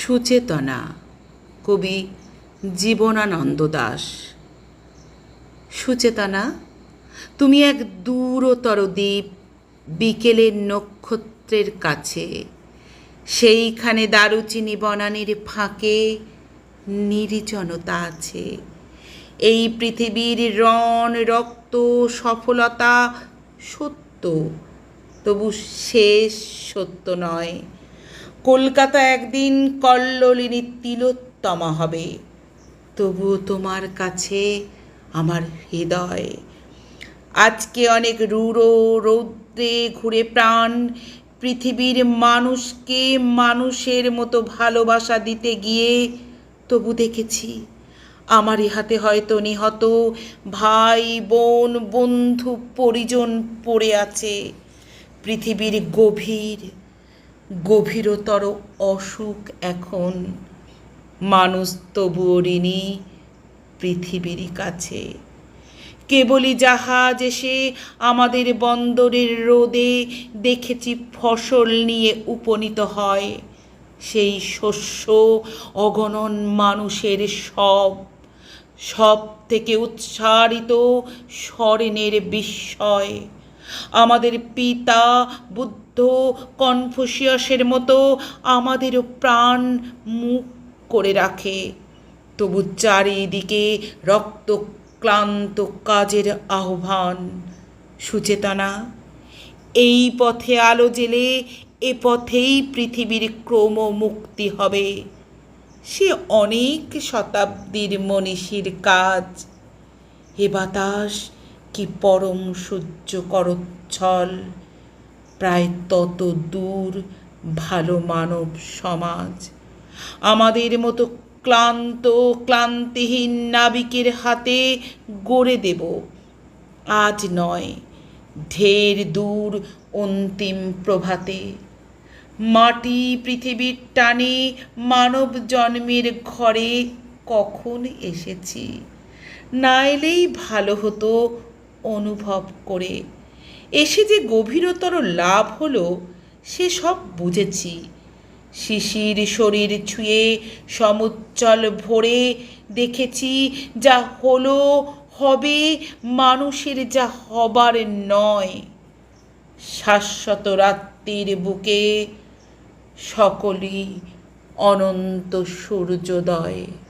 সুচেতনা। কবি জীবনানন্দ দাস। সুচেতনা, তুমি এক দূরতর দ্বীপ বিকেলের নক্ষত্রের কাছে। সেইখানে দারুচিনি বনানির ফাঁকে নির্জনতা আছে। এই পৃথিবীর রণ, রক্ত, সফলতা সত্য, তবু শেষ সত্য নয়। কলকাতা একদিন কল্লোলিনী তিলোত্তমা হবে। তবুও তোমার কাছে আমার হৃদয়। আজকে অনেক রূঢ় রৌদ্রে ঘুরে প্রাণ, পৃথিবীর মানুষকে মানুষের মতো ভালোবাসা দিতে গিয়ে তবু দেখেছি, আমারই হাতে হয়তো নিহত ভাই, বোন, বন্ধু, পরিজন পড়ে আছে। পৃথিবীর গভীর গভীরতর অসুখ এখন। মানুষ তবুও ঋণী পৃথিবীর কাছে। কেবলই জাহাজ এসে আমাদের বন্দরের রোদে দেখেছি ফসল নিয়ে উপনীত হয়। সেই শস্য অগণন মানুষের সব। সব থেকে উচ্চারিত স্বরেনের বিস্ময়। আমাদের পিতা বুদ্ধ কনফুসিয়াসের মতো আমাদেরও প্রাণ মুখ করে রাখে। তবু চারিদিকে রক্ত ক্লান্ত কাজের আহ্বান। সুচেতনা, এই পথে আলো জেলে, এ পথেই পৃথিবীর ক্রম মুক্তি হবে। সে অনেক শতাব্দীর মনীষীর কাজ। হে বাতাস কি পরম সূর্য করচ্ছল? প্রায় তত দূর ভালো মানব সমাজ। আমাদের মতো ক্লান্ত, ক্লান্তিহীন নাবিকের হাতে গড়ে দেব। আজ নয়, ঢের দূর অন্তিম প্রভাতে। মাটি পৃথিবীর টানে মানব জন্মের ঘরে কখন এসেছি? না এলেই ভালো হতো অনুভব করে। এসে যে গভীরতর লাভ হলো, সে সব বুঝেছি। শিশির শরীর ছুঁয়ে সমুজ্জ্বল ভরে দেখেছি, যা হলো হবে মানুষের, যা হবার নয়। শাশ্বত রাত্রির বুকে সকলই অনন্ত সূর্যোদয়।